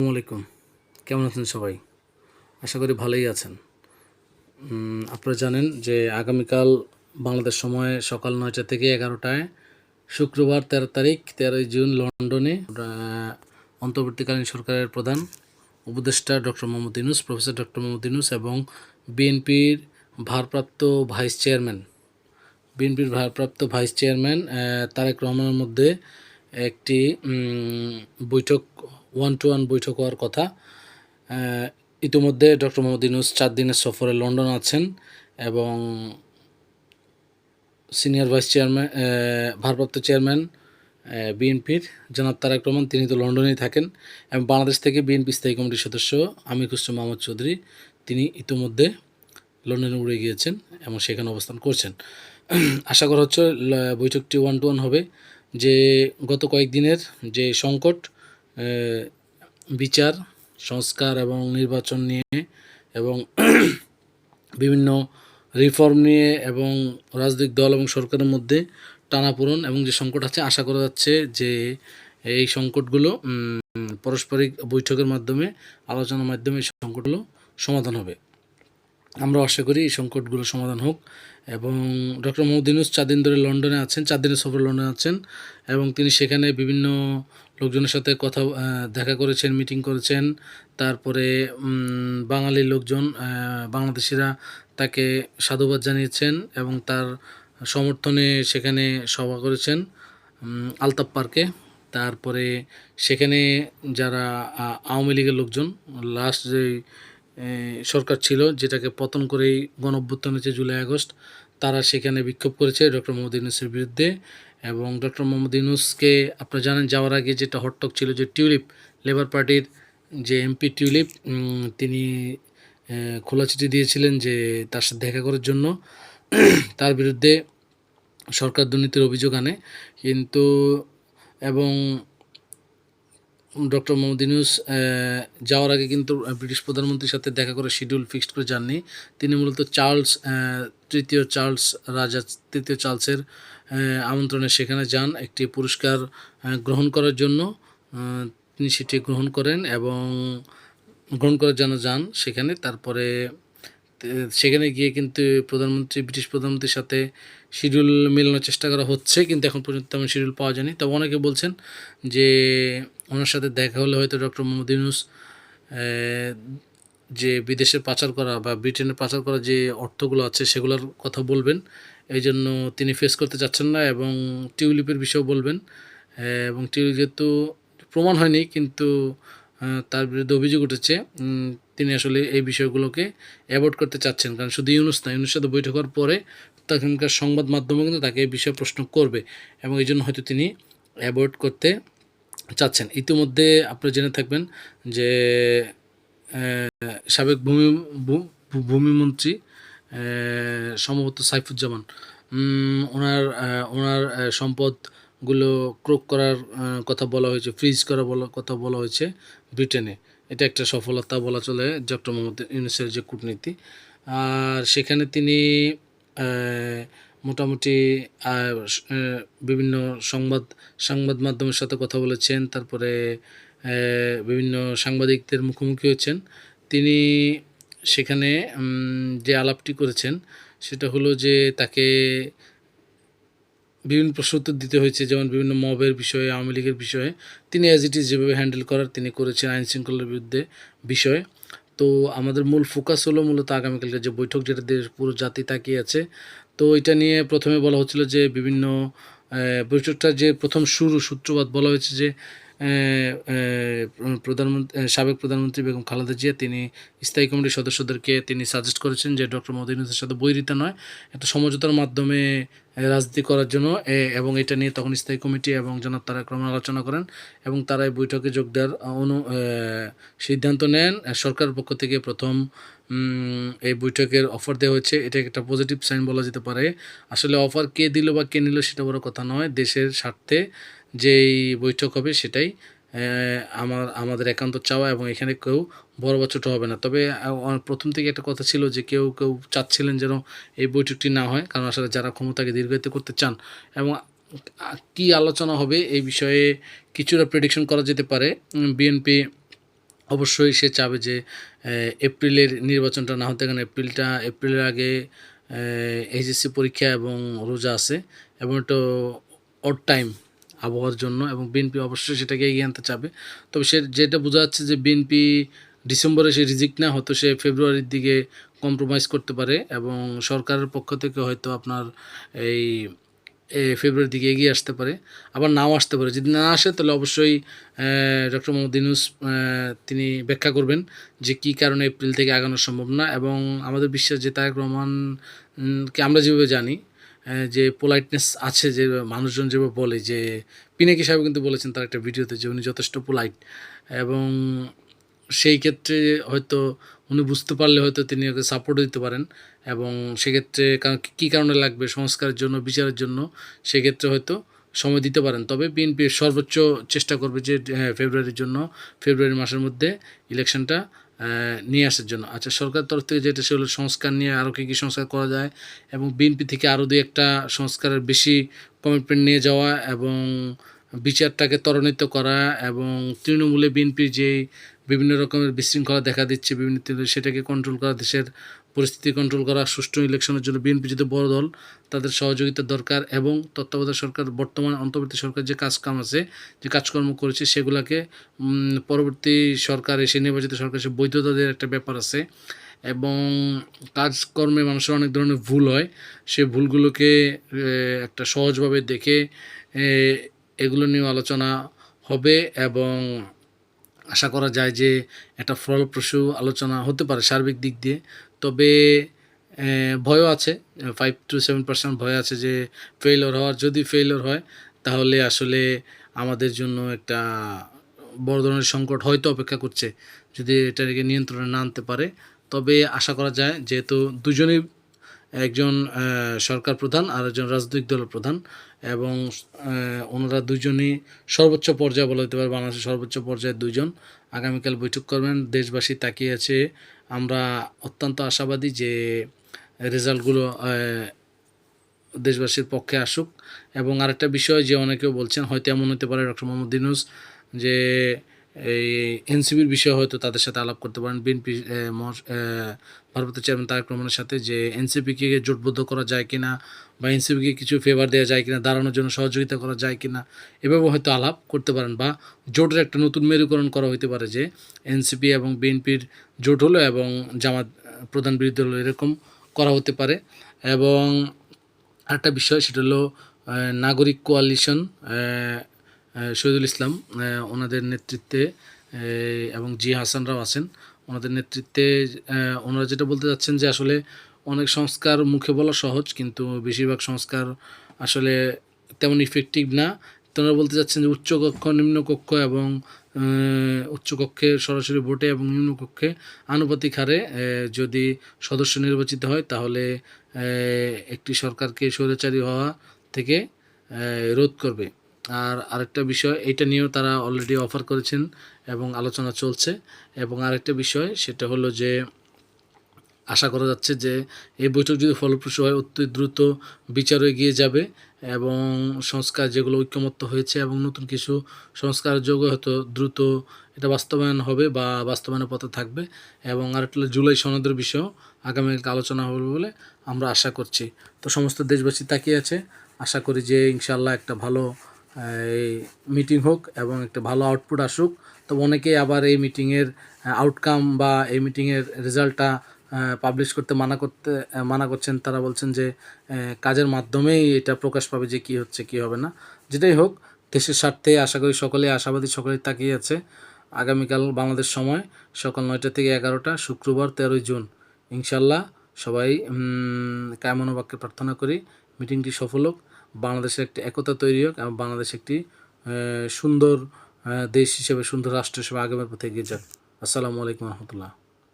আলাইকুম। কেমন আছেন সবাই? আশা করি ভালোই আছেন। আপনারা জানেন যে আগামীকাল বাংলাদেশ সময় সকাল নয়টা থেকে এগারোটায় শুক্রবার তেরো তারিখ, তেরোই জুন লন্ডনে অন্তর্বর্তীকালীন সরকারের প্রধান উপদেষ্টা doctor Mohammad Yunus, professor doctor Mohammad Yunus এবং বিএনপির ভারপ্রাপ্ত ভাইস চেয়ারম্যান, বিএনপির ভারপ্রাপ্ত ভাইস চেয়ারম্যান তারেক রহমানের মধ্যে একটি বৈঠক ওয়ান টু ওয়ান বৈঠক হওয়ার কথা। ইতিমধ্যে ডক্টর মোহাম্মদ ইউনুস চার দিনের সফরে লন্ডন আছেন এবং সিনিয়র ভাইস চেয়ারম্যান ভারপ্রাপ্ত চেয়ারম্যান বিএনপির জনাব তারেক রহমান, তিনি তো লন্ডনেই থাকেন এবং বাংলাদেশ থেকে বিএনপি স্থায়ী কমিটির সদস্য আমির খুসরো মোহাম্মদ চৌধুরী, তিনি ইতিমধ্যে লন্ডনে উড়ে গিয়েছেন এবং সেখানে অবস্থান করছেন। আশা করা হচ্ছে বৈঠকটি ওয়ান টু ওয়ান হবে। যে গত কয়েকদিনের যে সংকট বিচার, সংস্কার এবং নির্বাচন নিয়ে এবং বিভিন্ন রিফর্ম নিয়ে এবং রাজনৈতিক দল এবং সরকারের মধ্যে টানাপোড়ন এবং যে সংকট আছে, আশা করা যাচ্ছে যে এই সংকটগুলো পারস্পরিক বৈঠকের মাধ্যমে, আলোচনার মাধ্যমে এই সংকটগুলো সমাধান হবে। আমরা আশা করি এই সংকটগুলো সমাধান হোক। এবং ডক্টর মোহাম্মদ ইউনুস চার দিন ধরে লন্ডনে আছেন, চার দিনের সফরে লন্ডনে আছেন এবং তিনি সেখানে বিভিন্ন লোকজনের সাথে কথা দেখা করেছেন, মিটিং করেছেন। তারপরে বাঙালি লোকজন বাংলাদেশিরা তাকে সাধুবাদ জানিয়েছেন এবং তার সমর্থনে সেখানে সভা করেছেন আলতাপ পার্কে। তারপরে সেখানে যারা আওয়ামী লীগের লোকজন, লাস্ট যে সরকার ছিল, যেটাকে পতন করেই গণ হয়েছে জুলাই আগস্ট, তারা সেখানে বিক্ষোভ করেছে ডক্টর মোহাম্মদ ইউনুসের বিরুদ্ধে। এবং ডক্টর মোহাম্মদ ইউনুসকে আপনারা জানেন, যাওয়ার আগে যেটা হটটক ছিল যে টিউলিপ লেবার পার্টির যে এমপি টিউলিপ তিনি খোলা চিঠি দিয়েছিলেন যে তার সাথে দেখা করার জন্য। তার বিরুদ্ধে সরকার দুর্নীতির অভিযোগ আনে। কিন্তু, এবং ডক্টর মোহাম্মদ ইউনুস যাওয়ার আগে কিন্তু ব্রিটিশ প্রধানমন্ত্রীর সাথে দেখা করে শিডিউল ফিক্সড করে যাননি। তিনি মূলত চার্লস তৃতীয় চার্লস রাজা, তৃতীয় চার্লসের আমন্ত্রণে সেখানে যান একটি পুরস্কার গ্রহণ করার জন্য। তিনি সেটি গ্রহণ করেন এবং গ্রহণ করার জন্য যান সেখানে। তারপরে সেখানে গিয়ে কিন্তু প্রধানমন্ত্রী, ব্রিটিশ প্রধানমন্ত্রীর সাথে শিডিউল মেলানোর চেষ্টা করা হচ্ছে। কিন্তু এখন পর্যন্ত তেমন শিডিউল পাওয়া যায়নি। তবে অনেকে বলছেন যে ওনার সাথে দেখা হলে হয়তো ডক্টর মোহাম্মদ ইউনুস যে বিদেশে পাচার করা বা ব্রিটেনে পাচার করা যে অর্থগুলো আছে সেগুলোর কথা বলবেন। এই জন্য তিনি ফেস করতে চাচ্ছেন না এবং টিউলিপের বিষয়েও বলবেন। এবং টিউলিপ যেহেতু প্রমাণ হয়নি কিন্তু তার বিরুদ্ধে অভিযোগ উঠেছে। তিনি আসলে এই বিষয়গুলোকে অ্যাভয়েড করতে চাচ্ছেন। কারণ শুধু ইউনুস না ইউনুস সাথে বৈঠক হওয়ার পরে তখনকার সংবাদ মাধ্যমে কিন্তু তাকে এই বিষয়ে প্রশ্ন করবে। এবং এই জন্য হয়তো তিনি অ্যাভয়েড করতে চাচ্ছেন। ইতিমধ্যে আপনারা জেনে থাকবেন যে সাবেক ভূমি ভূমিমন্ত্রী সম্ভবত সাইফুজ্জামান ওনার ওনার সম্পদগুলো ক্রোক করার কথা বলা হয়েছে, ফ্রিজ করা বলা, কথা বলা হয়েছে ব্রিটেনে। এটা একটা সফলতা বলা চলে ডক্টর মোহাম্মদ ইউনুসের যে কূটনীতি। আর সেখানে তিনি মোটামুটি বিভিন্ন সংবাদ সংবাদ মাধ্যমের সাথে কথা বলেছেন, তারপরে বিভিন্ন সাংবাদিকদের মুখোমুখি হয়েছেন। তিনি সেখানে যে আলাপটি করেছেন, সেটা হলো যে তাকে বিভিন্ন প্রশ্ন উত্তর দিতে হয়েছে, যেমন বিভিন্ন মবের বিষয়ে, আওয়ামী লীগের বিষয়ে। তিনি অ্যাজ ইট ইজ যেভাবে হ্যান্ডেল করার, তিনি করেছেন আইন শৃঙ্খলার বিরুদ্ধে বিষয়ে। তো আমাদের মূল ফোকাস হলো মূলত আগামীকালকে যে বৈঠক, যেটা দেশ, পুরো জাতি তাকিয়ে আছে তো এটা নিয়ে প্রথমে বলা হচ্ছিল যে বিভিন্ন বৈঠকটা যে প্রথম শুরু সূত্রপাত বলা হয়েছে যে প্রধানমন্ত্রী সাবেক প্রধানমন্ত্রী বেগম খালেদা জিয়া তিনি স্থায়ী কমিটির সদস্যদেরকে তিনি সাজেস্ট করেছেন যে ডক্টর ইউনুসের সাথে বৈরিতা নয় একটা সমঝোতার মাধ্যমে রাজনীতি করার জন্য এবং এটা নিয়ে তখন স্থায়ী কমিটি এবং জনাব তারেক রহমান আলোচনা করেন এবং তারা এই বৈঠকে যোগ দেওয়ার অনু সিদ্ধান্ত নেন। আহ, সরকারের পক্ষ থেকে প্রথম এই বৈঠকের অফার দেওয়া হয়েছে। এটা একটা পজিটিভ সাইন বলা যেতে পারে। আসলে অফার কে দিল বা কে নিল সেটা বড় কথা নয়। দেশের স্বার্থে যেই বৈঠক হবে সেটাই আমার, আমাদের একান্ত চাওয়া এবং এখানে কেউ বড় ছোটো হবে না। তবে প্রথম থেকে একটা কথা ছিল যে কেউ কেউ চাচ্ছিলেন যেন এই বৈঠকটি না হয়, কারণ আসলে যারা ক্ষমতাকে দীর্ঘায়িত করতে চান এবং কি আলোচনা হবে এই বিষয়ে কিছুটা প্রেডিকশন করা যেতে পারে। বিএনপি অবশ্যই সে চাবে যে এপ্রিলের নির্বাচনটা না হতে কারণ এপ্রিলটা, এপ্রিলের আগে এইচএসসি পরীক্ষা এবং রোজা আছে এবং একটু অড টাইম আবহাওয়ার জন্য এবং বিএনপি অবশ্যই সেটাকে এগিয়ে আনতে চাবে। তবে সে যেটা বোঝা যাচ্ছে যে বিএনপি ডিসেম্বরে সে রিজিক না হয়তো সে ফেব্রুয়ারির দিকে কম্প্রোমাইজ করতে পারে এবং সরকারের পক্ষ থেকে হয়তো আপনার এই ফেব্রুয়ারির দিকে এগিয়ে আসতে পারে আবার নাও আসতে পারে। যদি না আসে তাহলে অবশ্যই ডক্টর মোহাম্মদ ইউনুস আহ, তিনি ব্যাখ্যা করবেন যে কী কারণে এপ্রিল থেকে আগানো সম্ভব না এবং আমাদের বিশ্বাস যে তারেক রহমান উম, কে আমরা যেভাবে জানি যে পোলাইটনেস আছে যে মানুষজন যেভাবে বলে যে পিনাকি সাহেব কিন্তু বলেছেন তার একটা ভিডিওতে যে উনি যথেষ্ট পোলাইট এবং সেই ক্ষেত্রে হয়তো উনি বুঝতে পারলে হয়তো তিনি ওকে সাপোর্ট দিতে পারেন। এবং সেক্ষেত্রে কী কারণে লাগবে? সংস্কারের জন্য বিচারের জন্য সেক্ষেত্রে হয়তো সময় দিতে পারেন। তবে বিএনপি সর্বোচ্চ চেষ্টা করবে যে হ্যাঁ, ফেব্রুয়ারির জন্য ফেব্রুয়ারি মাসের মধ্যে ইলেকশনটা নিয়ে আসার জন্য। আচ্ছা সরকার তরফ থেকে যেটা সেগুলো সংস্কার নিয়ে আরও কী কী সংস্কার করা যায়? এবং বিএনপি থেকে আরও দুই একটা সংস্কারের বেশি কমিটমেন্ট নিয়ে যাওয়া এবং বিচারটাকে ত্বরান্বিত করা এবং তৃণমূলে বিএনপির যে বিভিন্ন রকমের বিশৃঙ্খলা দেখা দিচ্ছে বিভিন্ন সেটাকে কন্ট্রোল করা, দেশের পরিস্থিতি কন্ট্রোল করা, সুষ্ঠু ইলেকশনের জন্য বিএনপি যদি বড় দল, তাদের সহযোগিতা দরকার এবং তত্ত্বাবধায়ক সরকার, বর্তমান অন্তর্বর্তী সরকার যে কাজকাম আছে, যে কাজকর্ম করেছে, সেগুলোকে পরবর্তী সরকার এসে, নির্বাচিত সরকার এসে বৈধতা দেওয়ার একটা ব্যাপার আছে এবং কাজকর্মে মানুষের অনেক ধরনের ভুল হয়। সে ভুলগুলোকে একটা সহজভাবে দেখে এগুলো নিয়ে আলোচনা হবে এবং আশা করা যায় যে একটা ফলপ্রসূ আলোচনা হতে পারে সার্বিক দিক দিয়ে। তবে ভয়ও আছে ফাইভ টু সেভেন পার্সেন্ট ভয় আছে যে ফেইলর হওয়ার, যদি ফেইলর হয়, তাহলে আসলে আমাদের জন্য একটা বড় ধরনের সংকট হয়তো অপেক্ষা করছে, যদি এটাকে নিয়ন্ত্রণে না আনতে পারে। তবে আশা করা যায়, যেহেতু দুজনেই একজন সরকার প্রধান আর একজন রাজনৈতিক দলের প্রধান এবং ওনারা দুজনই সর্বোচ্চ পর্যায়ে বলা যেতে পারে বাংলাদেশের সর্বোচ্চ পর্যায়ে দুজন আগামীকাল বৈঠক করবেন। দেশবাসী তাকিয়ে আছে। আমরা অত্যন্ত আশাবাদী যে রেজাল্টগুলো দেশবাসীর পক্ষে আসুক। এবং আরেকটা বিষয় যে অনেকেও বলছেন, হয়তো এমন হতে পারে ডক্টর মোহাম্মদ দিনুস যে এই এনসিবির বিষয়ে হয়তো তাদের সাথে আলাপ করতে পারেন। বিএনপি ভারপ্রাপ্ত চেয়ারম্যান তারেক রহমানের সাথে যে এনসিপিকে জোটবদ্ধ করা যায় কিনা বা এনসিপিকে কিছু ফেভার দেওয়া যায় কিনা, দাঁড়ানোর জন্য সহযোগিতা করা যায় কিনা এভাবে হয়তো আলাপ করতে পারেন বা জোটের একটা নতুন মেরুকরণ করা হতে পারে যে এনসিপি এবং বিএনপির জোট হলো এবং জামাত প্রধান বিরোধী হলো এরকম করা হতে পারে। এবং আরেকটা বিষয়, সেটা হলো নাগরিক কোয়ালিশন শহীদুল ইসলাম ওনাদের নেতৃত্বে এবং জি হাসানরাও আছেন। ওনাদের নেতৃত্বে ওনারা যেটা বলতে যাচ্ছেন যে আসলে অনেক সংস্কার মুখে বলা সহজ, কিন্তু বেশিরভাগ সংস্কার আসলে তেমন ইফেক্টিভ না। তো ওনারা বলতে যাচ্ছেন যে উচ্চকক্ষ নিম্নকক্ষ এবং উচ্চকক্ষে সরাসরি ভোটে এবং নিম্নকক্ষে আনুপাতিক হারে যদি সদস্য নির্বাচিত হয়, তাহলে একটি সরকারকে স্বৈরাচারী হওয়া থেকে রোধ করবে। আর আরেকটা বিষয় এটা নিয়েও তারা অলরেডি অফার করেছেন এবং আলোচনা চলছে। এবং আরেকটা বিষয়, সেটা হলো যে, আশা করা যাচ্ছে যে, এই বৈঠক যদি ফলপ্রসূ হয়, অতি দ্রুত বিচারও এগিয়ে যাবে এবং সংস্কার যেগুলো ঐক্যমত্য হয়েছে এবং নতুন কিছু সংস্কার যোগ হয়তো দ্রুত এটা বাস্তবায়ন হবে বা বাস্তবায়নের পথে থাকবে। এবং আরেকটা হলো জুলাই সনদের বিষয়েও আগামীকালকে আলোচনা হবে বলে আমরা আশা করছি। তো সমস্ত দেশবাসী তাকিয়ে আছে। আশা করি যে ইনশাল্লাহ একটা ভালো এই মিটিং হোক এবং একটা ভালো আউটপুট আসুক তো অনেকে আবার এই মিটিংয়ের আউটকাম বা এই মিটিংয়ের রেজাল্টটা পাবলিশ করতে মানা করতে মানা করছেন তারা বলছেন যে কাজের মাধ্যমেই এটা প্রকাশ পাবে যে কী হচ্ছে কী হবে না। যেটাই হোক দেশের স্বার্থে আশা করি সকলে আশাবাদী সকলেই তাকিয়ে আছে। আগামীকাল বাংলাদেশ সময় সকাল নয়টা থেকে এগারোটা শুক্রবার তেরোই জুন। ইনশাল্লাহ সবাই উম, কায়মনো বাক্যে প্রার্থনা করি মিটিংটি সফল হোক। বাংলাদেশের একটি একতা তৈরি হোক এবং বাংলাদেশ একটি সুন্দর দেশ হিসেবে, সুন্দর রাষ্ট্র হিসেবে আগামীর পথে এগিয়ে যাক। আসসালামু আলাইকুম রহমতুল্লাহ।